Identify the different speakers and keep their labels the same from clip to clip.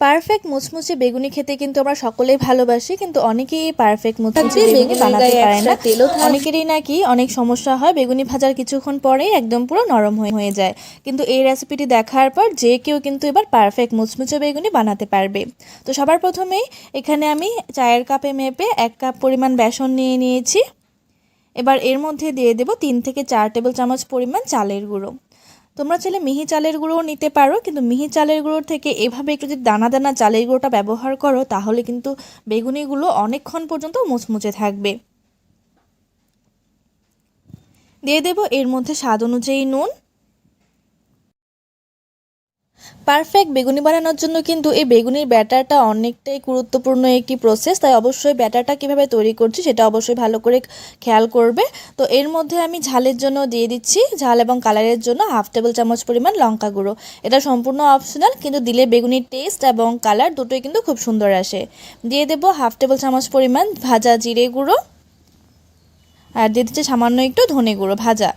Speaker 1: Perfect মুচমুচে বেগুনি খেতে কিন্তু আমরা সকলেই ভালোবাসি কিন্তু অনেকেই পারফেক্ট মুচমুচে বেগুনি বানাতে পারে না। অনেকেরই নাকি অনেক সমস্যা হয় বেগুনি ভাজার কিছুক্ষণ পরেই একদম পুরো নরম হয়ে হয়ে যায়। কিন্তু এই রেসিপিটি দেখার পর যে কেউ কিন্তু এবার পারফেক্ট মুচমুচে বেগুনি বানাতে পারবে। তো সবার প্রথমেই এখানে আমি চায়ের কাপে মেপে এক কাপ পরিমাণ বেসন নিয়ে নিয়েছি। এবার এর মধ্যে দিয়ে দেব তিন থেকে চার টেবিল চামচ পরিমাণ চালের গুঁড়ো। তোমরা চাইলে মিহি চালের গুঁড়োও নিতে পারো, কিন্তু মিহি চালের গুঁড়োর থেকে এভাবে একটু যদি দানা দানা চালের গুঁড়োটা ব্যবহার করো, তাহলে কিন্তু বেগুনিগুলো অনেকক্ষণ পর্যন্ত মুচমুচে থাকবে। দিয়ে দেব এর মধ্যে স্বাদ অনুযায়ী নুন পারফেক্ট বেগুনি বানানোর জন্য কিন্তু এই বেগুনির ব্যাটারটা অনেকটাই গুরুত্বপূর্ণ একটি প্রসেস তাই অবশ্যই ব্যাটারটা কীভাবে তৈরি করছি সেটা অবশ্যই ভালো করে খেয়াল করবে। তো এর মধ্যে আমি ঝালের জন্য দিয়ে দিচ্ছি, ঝাল এবং কালারের জন্য হাফ টেবিল চামচ পরিমাণ লঙ্কা গুঁড়ো। এটা সম্পূর্ণ অপশনাল কিন্তু দিলে বেগুনির টেস্ট এবং কালার দুটোই কিন্তু খুব সুন্দর আসে। দিয়ে দেবো হাফ টেবিল চামচ পরিমাণ ভাজা জিরে গুঁড়ো। আর দিয়ে দিচ্ছি সামান্য একটু ধনে গুঁড়ো, ভাজা।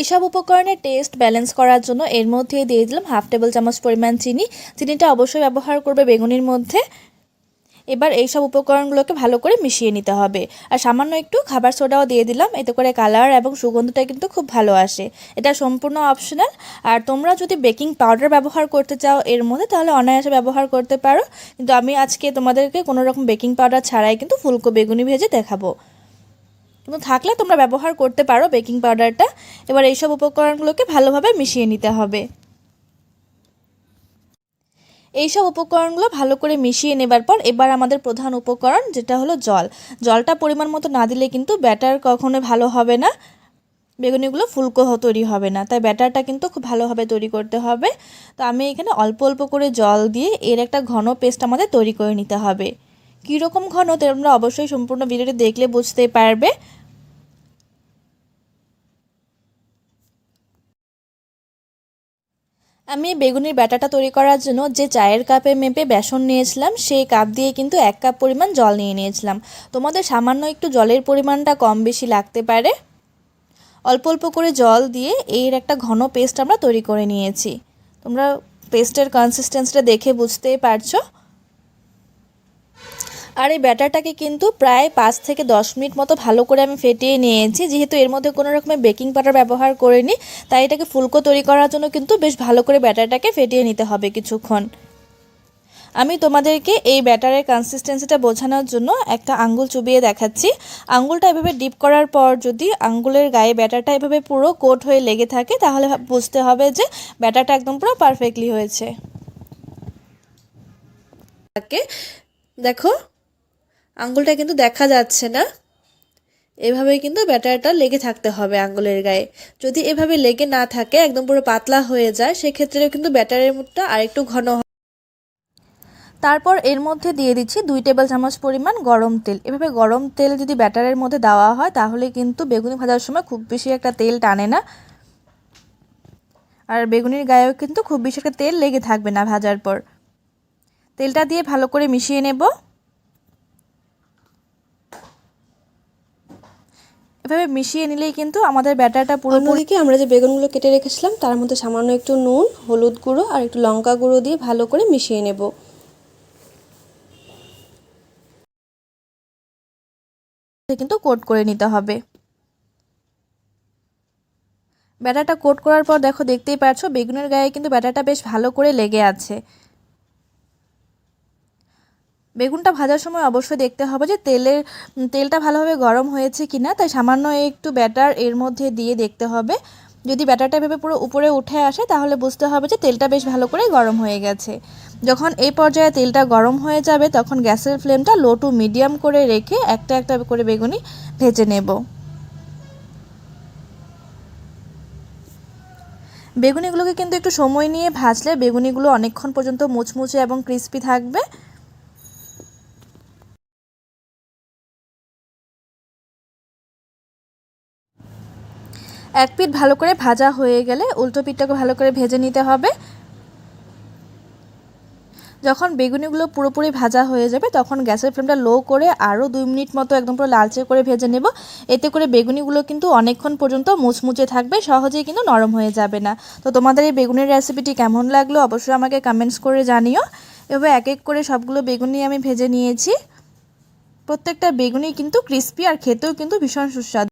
Speaker 1: এইসব উপকরণের টেস্ট ব্যালেন্স করার জন্য এর মধ্যে দিয়ে দিলাম হাফ টেবিল চামচ পরিমাণ চিনি। চিনিটা অবশ্যই ব্যবহার করবে বেগুনির মধ্যে। এবার এইসব উপকরণগুলোকে ভালো করে মিশিয়ে নিতে হবে। আর সামান্য একটু খাবার সোডাও দিয়ে দিলাম, এতে করে কালার এবং সুগন্ধটা কিন্তু খুব ভালো আসে। এটা সম্পূর্ণ অপশনাল আর তোমরা যদি বেকিং পাউডার ব্যবহার করতে চাও এর মধ্যে, তাহলে অনায়াসে ব্যবহার করতে পারো। কিন্তু আমি আজকে তোমাদেরকে কোনো রকম বেকিং পাউডার ছাড়াই কিন্তু ফুলকো বেগুনি ভেজে দেখাবো। কিন্তু থাকলে তোমরা ব্যবহার করতে পারো বেকিং পাউডারটা এবার এইসব উপকরণগুলোকে ভালোভাবে মিশিয়ে নিতে হবে। এইসব উপকরণগুলো ভালো করে মিশিয়ে নেবার পর এবার আমাদের প্রধান উপকরণ যেটা হলো জল। জলটা পরিমাণ মতো না দিলে কিন্তু ব্যাটার কখনো ভালো হবে না। বেগুনিগুলো ফুলকো তৈরি হবে না, তাই ব্যাটারটা কিন্তু খুব ভালোভাবে তৈরি করতে হবে। তো আমি এখানে অল্প অল্প করে জল দিয়ে এর একটা ঘন পেস্ট আমাদের তৈরি করে নিতে হবে। কীরকম ঘন তোমরা অবশ্যই সম্পূর্ণ ভিডিওটি দেখলে বুঝতে পারবে। আমি বেগুনির ব্যাটাটা তৈরি করার জন্য যে চায়ের কাপে মেপে বেসন নিয়েছিলাম, সেই কাপ দিয়ে কিন্তু এক কাপ পরিমাণ জল নিয়ে নিয়েছিলাম। তোমাদের সামান্য একটু জলের পরিমাণটা কম বেশি লাগতে পারে। অল্প অল্প করে জল দিয়ে এর একটা ঘন পেস্ট আমরা তৈরি করে নিয়েছি। তোমরা পেস্টের কনসিস্টেন্সিটা দেখে বুঝতেই পারছ। আর এই ব্যাটারটাকে কিন্তু প্রায় পাঁচ থেকে দশ মিনিট মতো ভালো করে আমি ফেটিয়ে নিয়েছি। যেহেতু এর মধ্যে কোনো রকমের বেকিং পাউডার ব্যবহার করিনি, তাই এটাকে ফুলকো তৈরি করার জন্য কিন্তু বেশ ভালো করে ব্যাটারটাকে ফেটিয়ে নিতে হবে কিছুক্ষণ। আমি তোমাদেরকে এই ব্যাটারের কনসিস্টেন্সিটা বোঝানোর জন্য একটা আঙ্গুল চুবিয়ে দেখাচ্ছি। আঙ্গুলটা এভাবে ডিপ করার পর যদি আঙ্গুলের গায়ে ব্যাটারটা এভাবে পুরো কোট হয়ে লেগে থাকে, তাহলে বুঝতে হবে যে ব্যাটারটা একদম পুরো পারফেক্টলি হয়েছে।
Speaker 2: দেখো আঙ্গুলটা কিন্তু দেখা যাচ্ছে না। এভাবে কিন্তু ব্যাটারটা লেগে থাকতে হবে আঙ্গুলের গায়ে। যদি এভাবে লেগে না থাকে, একদম পুরো পাতলা হয়ে যায়, সেক্ষেত্রেও কিন্তু ব্যাটারের মুখটা আরেকটু ঘন।
Speaker 1: তারপর এর মধ্যে দিয়ে দিচ্ছি দুই টেবিল চামচ পরিমাণ গরম তেল। এভাবে গরম তেল যদি ব্যাটারের মধ্যে দেওয়া হয়, তাহলে কিন্তু বেগুনি ভাজার সময় খুব বেশি একটা তেল টানে না। আর বেগুনির গায়েও কিন্তু খুব বেশি একটা তেল লেগে থাকবে না ভাজার পর। তেলটা দিয়ে ভালো করে মিশিয়ে নেব। এভাবে মিশিয়ে নিলেই কিন্তু আমাদের ব্যাটারটা পুরোপুরি
Speaker 2: অন্যদিকে আমরা যে বেগুনগুলো কেটে রেখেছিলাম তার মধ্যে সামান্য একটু নুন হলুদ গুঁড়ো আর একটু লঙ্কা গুঁড়ো দিয়ে ভালো করে মিশিয়ে নেব।
Speaker 1: কিন্তু কোট করে নিতে হবে। ব্যাটাটা কোট করার পর দেখো দেখতেই পাচ্ছ বেগুনের গায়ে কিন্তু ব্যাটাটা বেশ ভালো করে লেগে আছে। বেগুনটা ভাজার সময় অবশ্যই দেখতে হবে যে তেলের, তেলটা ভালোভাবে গরম হয়েছে কিনা। তাই সামান্য একটু ব্যাটার এর মধ্যে দিয়ে দেখতে হবে। যদি ব্যাটারটা ভেবে পুরো উপরে উঠে আসে, তাহলে বুঝতে হবে যে তেলটা বেশ ভালো করে গরম হয়ে গেছে। যখন এই পর্যায়ে তেলটা গরম হয়ে যাবে, তখন গ্যাসের ফ্লেমটা লো টু মিডিয়াম করে রেখে একটা একটা করে বেগুনি ভেজে নেব। বেগুনিগুলোকে কিন্তু একটু সময় নিয়ে ভাজলে বেগুনিগুলো অনেকক্ষণ পর্যন্ত মুচমুচে এবং ক্রিস্পি থাকবে। এক পিঠ ভালো করে ভাজা হয়ে গেলে উল্টো পিঠটাকে ভালো করে ভেজে নিতে হবে। যখন বেগুনিগুলো পুরোপুরি ভাজা হয়ে যাবে, তখন গ্যাসের ফ্লেমটা লো করে আরও দুই মিনিট মতো একদম পুরো লালচে করে ভেজে নেব। এতে করে বেগুনিগুলো কিন্তু অনেকক্ষণ পর্যন্ত মুচমুচে থাকবে, সহজেই কিন্তু নরম হয়ে যাবে না। তো তোমাদের এই বেগুনের রেসিপিটি কেমন লাগল অবশ্যই আমাকে কমেন্টস করে জানিও। এভাবে এক এক করে সবগুলো বেগুনি আমি ভেজে নিয়েছি। প্রত্যেকটা বেগুনি কিন্তু ক্রিস্পি আর খেতেও কিন্তু ভীষণ সুস্বাদু।